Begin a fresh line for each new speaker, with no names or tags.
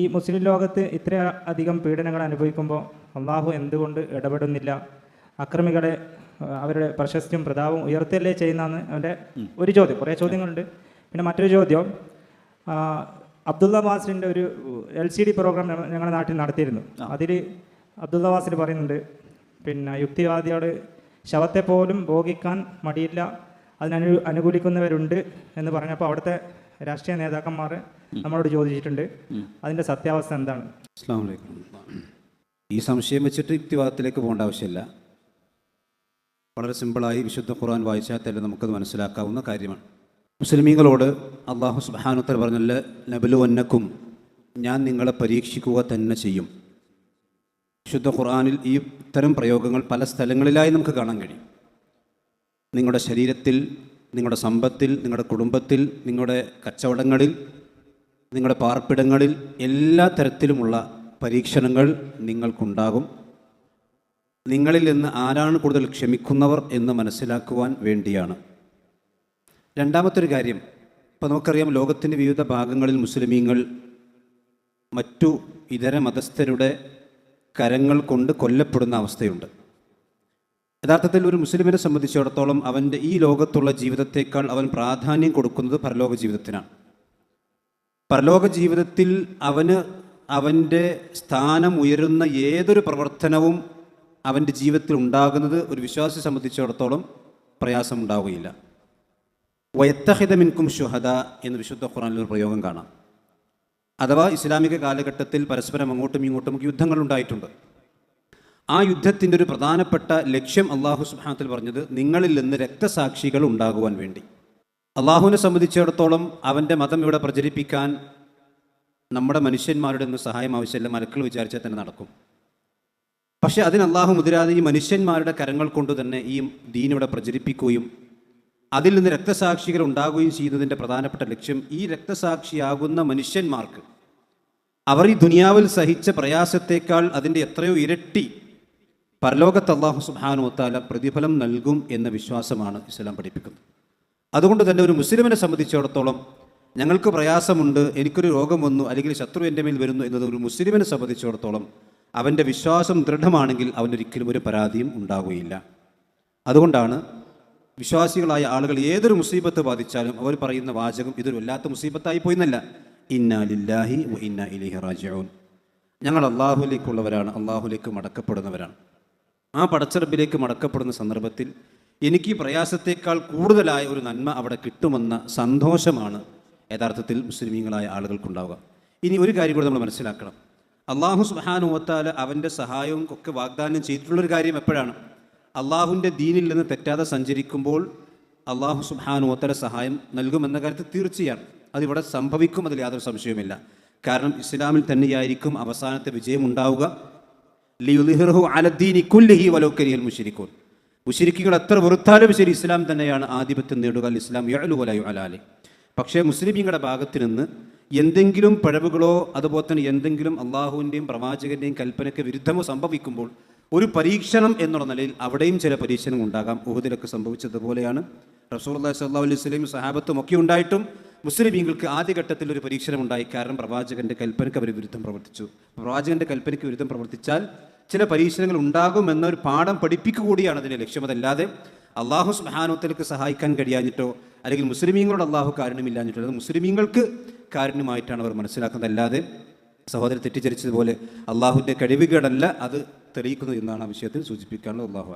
ഈ മുസ്ലിം ലോകത്ത് ഇത്ര അധികം പീഡനങ്ങൾ അനുഭവിക്കുമ്പോൾ അള്ളാഹു എന്തുകൊണ്ട് ഇടപെടുന്നില്ല? അക്രമികളെ അവരുടെ പ്രശസ്തിയും പ്രതാപവും ഉയർത്തല്ലേ ചെയ്യുന്നതെന്ന് അവന്റെ ഒരു ചോദ്യം കുറേ ചോദ്യങ്ങളുണ്ട്. പിന്നെ മറ്റൊരു ചോദ്യം അബ്ദുള്ള വാസിന്റെ ഒരു എൽ സി ഡി പ്രോഗ്രാം ഞങ്ങളുടെ നാട്ടിൽ നടത്തിയിരുന്നു. അതിൽ അബ്ദുള്ള വാസിൽ പറയുന്നുണ്ട് പിന്നെ യുക്തിവാദിയോട് ശവത്തെ പോലും ഭോഗിക്കാൻ മടിയില്ല അതിനനു അനുകൂലിക്കുന്നവരുണ്ട് എന്ന് പറഞ്ഞപ്പോൾ അവിടുത്തെ രാഷ്ട്രീയ നേതാക്കന്മാർ നമ്മളോട് ചോദിച്ചിട്ടുണ്ട്. അതിന്റെ സത്യാവസ്ഥ എന്താണ്?
അസ്സാം വലൈക്കും ഈ സംശയം വെച്ചിട്ട് യുക്തിവാദത്തിലേക്ക് പോകേണ്ട ആവശ്യമില്ല. വളരെ സിമ്പിളായി വിശുദ്ധ ഖുർആൻ വായിച്ചാൽ തന്നെ നമുക്കത് മനസ്സിലാക്കാവുന്ന കാര്യമാണ്. മുസ്ലിമീങ്ങളോട് അള്ളാഹു സുബാനുത്തർ പറഞ്ഞല്ല നബലു വന്നക്കും ഞാൻ നിങ്ങളെ പരീക്ഷിക്കുക തന്നെ ചെയ്യും. വിശുദ്ധ ഖുർആാനിൽ ഈ ഇത്തരം പ്രയോഗങ്ങൾ പല സ്ഥലങ്ങളിലായി നമുക്ക് കാണാൻ കഴിയും. നിങ്ങളുടെ ശരീരത്തിൽ നിങ്ങളുടെ സമ്പത്തിൽ നിങ്ങളുടെ കുടുംബത്തിൽ നിങ്ങളുടെ കച്ചവടങ്ങളിൽ നിങ്ങളുടെ പാർപ്പിടങ്ങളിൽ എല്ലാ തരത്തിലുമുള്ള പരീക്ഷണങ്ങൾ നിങ്ങൾക്കുണ്ടാകും. നിങ്ങളിൽ നിന്ന് ആരാണ് കൂടുതൽ ക്ഷമിക്കുന്നവർ എന്ന് മനസ്സിലാക്കുവാൻ വേണ്ടിയാണ്. രണ്ടാമത്തൊരു കാര്യം ഇപ്പോൾ നമുക്കറിയാം ലോകത്തിന്റെ വിവിധ ഭാഗങ്ങളിൽ മുസ്ലിമീങ്ങൾ മറ്റു ഇതര മതസ്ഥരുടെ കരങ്ങൾ കൊണ്ട് കൊല്ലപ്പെടുന്ന അവസ്ഥയുണ്ട്. യഥാർത്ഥത്തിൽ ഒരു മുസ്ലിമിനെ സംബന്ധിച്ചിടത്തോളം അവന്റെ ഈ ലോകത്തുള്ള ജീവിതത്തേക്കാൾ അവൻ പ്രാധാന്യം കൊടുക്കുന്നത് പരലോക ജീവിതത്തിനാണ്. പരലോക ജീവിതത്തിൽ അവന് അവന്റെ സ്ഥാനം ഉയരുന്ന ഏതൊരു പ്രവർത്തനവും അവന്റെ ജീവിതത്തിൽ ഉണ്ടാകുന്നത് ഒരു വിശ്വാസിയെ സംബന്ധിച്ചിടത്തോളം പ്രയാസം ഉണ്ടാവുകയില്ല വയത്തഹിത മിൻകും ഷുഹദ എന്ന് വിശുദ്ധ ഖുറാനിൽ ഒരു പ്രയോഗം കാണാം. അഥവാ ഇസ്ലാമിക കാലഘട്ടത്തിൽ പരസ്പരം അങ്ങോട്ടും ഇങ്ങോട്ടും യുദ്ധങ്ങൾ ഉണ്ടായിട്ടുണ്ട്. ആ യുദ്ധത്തിന്റെ ഒരു പ്രധാനപ്പെട്ട ലക്ഷ്യം അള്ളാഹു സുബാനത്തിൽ പറഞ്ഞത് നിങ്ങളിൽ നിന്ന് രക്തസാക്ഷികൾ ഉണ്ടാകുവാൻ വേണ്ടി. അള്ളാഹുവിനെ സംബന്ധിച്ചിടത്തോളം അവന്റെ മതം ഇവിടെ പ്രചരിപ്പിക്കാൻ നമ്മുടെ മനുഷ്യന്മാരുടെ ഒന്നും സഹായം ആവശ്യമില്ല. മലക്കൾ വിചാരിച്ചാൽ തന്നെ നടക്കും. പക്ഷെ അതിന് അള്ളാഹു മുതിരാതെ ഈ മനുഷ്യന്മാരുടെ കരങ്ങൾ കൊണ്ട് തന്നെ ഈ ദീൻ ഇവിടെ പ്രചരിപ്പിക്കുകയും അതിൽ നിന്ന് രക്തസാക്ഷികൾ ഉണ്ടാകുകയും ചെയ്യുന്നതിന്റെ പ്രധാനപ്പെട്ട ലക്ഷ്യം ഈ രക്തസാക്ഷിയാകുന്ന മനുഷ്യന്മാർക്ക്. അവർ ഈ ദുനിയാവിൽ സഹിച്ച പ്രയാസത്തേക്കാൾ അതിന്റെ എത്രയോ ഇരട്ടി പരലോകത്ത് അള്ളാഹു സുബാനുവത്താല പ്രതിഫലം നൽകും എന്ന വിശ്വാസമാണ് ഇസ്ലാം പഠിപ്പിക്കുന്നത്. അതുകൊണ്ട് തന്നെ ഒരു മുസ്ലിമിനെ സംബന്ധിച്ചിടത്തോളം ഞങ്ങൾക്ക് പ്രയാസമുണ്ട് എനിക്കൊരു രോഗം വന്നു അല്ലെങ്കിൽ ശത്രു എന്റെ മേൽ വരുന്നു എന്നത് ഒരു മുസ്ലിമിനെ സംബന്ധിച്ചിടത്തോളം അവന്റെ വിശ്വാസം ദൃഢമാണെങ്കിൽ അവനൊരിക്കലും ഒരു പരാതിയും ഉണ്ടാവുകയില്ല. അതുകൊണ്ടാണ് വിശ്വാസികളായ ആളുകൾ ഏതൊരു മുസീബത്ത് ബാധിച്ചാലും അവർ പറയുന്ന വാചകം ഇതൊരു വല്ലാത്ത മുസീബത്തായി പോയിന്നല്ല. ഇന്നാ ലില്ലാഹി ഇന്നാ ഇലൈഹി റാജിഊൻ. ഞങ്ങൾ അള്ളാഹുലേക്കുള്ളവരാണ് അള്ളാഹുലേക്ക് മടക്കപ്പെടുന്നവരാണ്. ആ പടച്ചെറുപ്പിലേക്ക് മടക്കപ്പെടുന്ന സന്ദർഭത്തിൽ എനിക്ക് പ്രയാസത്തേക്കാൾ കൂടുതലായ ഒരു നന്മ അവിടെ കിട്ടുമെന്ന സന്തോഷമാണ് യഥാർത്ഥത്തിൽ മുസ്ലിമീങ്ങളായ ആളുകൾക്കുണ്ടാവുക. ഇനി ഒരു കാര്യം കൂടി നമ്മൾ മനസ്സിലാക്കണം. അള്ളാഹു സുബാനുവത്താൽ അവന്റെ സഹായവും ഒക്കെ വാഗ്ദാനം ചെയ്തിട്ടുള്ളൊരു കാര്യം എപ്പോഴാണ്? അള്ളാഹുവിന്റെ ദീനിൽ നിന്ന് തെറ്റാതെ സഞ്ചരിക്കുമ്പോൾ അള്ളാഹു സുബാനുവത്തല സഹായം നൽകുമെന്ന കാര്യത്തിൽ തീർച്ചയാണ്. അതിവിടെ സംഭവിക്കും അതിൽ യാതൊരു സംശയവുമില്ല. കാരണം ഇസ്ലാമിൽ തന്നെയായിരിക്കും അവസാനത്തെ വിജയം ഉണ്ടാവുക. മുഷിരിക്കൂൻ മുഷിരിക്കുകൾ എത്ര വെറുത്താലും ശരി ഇസ്ലാം തന്നെയാണ് ആധിപത്യം നേടുക ഇസ്ലാം യഅലു വലയു അലാലെ പക്ഷേ മുസ്ലിമീങ്ങളുടെ ഭാഗത്ത് നിന്ന് എന്തെങ്കിലും പിഴവുകളോ അതുപോലെ തന്നെ എന്തെങ്കിലും അള്ളാഹുവിന്റെയും പ്രവാചകന്റെയും കൽപ്പനയ്ക്ക് വിരുദ്ധമോ സംഭവിക്കുമ്പോൾ ഒരു പരീക്ഷണം എന്നുള്ള നിലയിൽ അവിടെയും ചില പരീക്ഷണം ഉണ്ടാകാം. ഉഹദിലൊക്കെ സംഭവിച്ചതുപോലെയാണ്. റസൂൽ അള്ളാഹി സ്വല്ലാ അലൈഹി സ്വലൈം സഹാബത്തും ഒക്കെ ഉണ്ടായിട്ടും മുസ്ലിമീങ്ങൾക്ക് ആദ്യഘട്ടത്തിൽ ഒരു പരീക്ഷണം ഉണ്ടായി. കാരണം പ്രവാചകന്റെ കൽപ്പനയ്ക്ക് അവർ വിരുദ്ധം പ്രവർത്തിച്ചു. പ്രവാചകന്റെ കൽപ്പനയ്ക്ക് വിരുദ്ധം പ്രവർത്തിച്ചാൽ ചില പരീക്ഷണങ്ങൾ ഉണ്ടാകും എന്നൊരു പാഠം പഠിപ്പിക്കുക കൂടിയാണ് അതിന്റെ ലക്ഷ്യം. അതല്ലാതെ അള്ളാഹു സുബാനോത്തലേക്ക് സഹായിക്കാൻ കഴിയാഞ്ഞിട്ടോ അല്ലെങ്കിൽ മുസ്ലിമീങ്ങളോട് അള്ളാഹു കാരണമില്ലാഞ്ഞിട്ടോ അത് മുസ്ലിമീങ്ങൾക്ക് കാരണമായിട്ടാണ് അവർ മനസ്സിലാക്കുന്നത്. അല്ലാതെ സഹോദരൻ തെറ്റിദ്ധരിച്ചതുപോലെ അള്ളാഹുവിന്റെ കഴിവുകളല്ല അത് തെളിയിക്കുന്നത് എന്നാണ് ആ വിഷയത്തിൽ സൂചിപ്പിക്കാനുള്ള അള്ളാഹു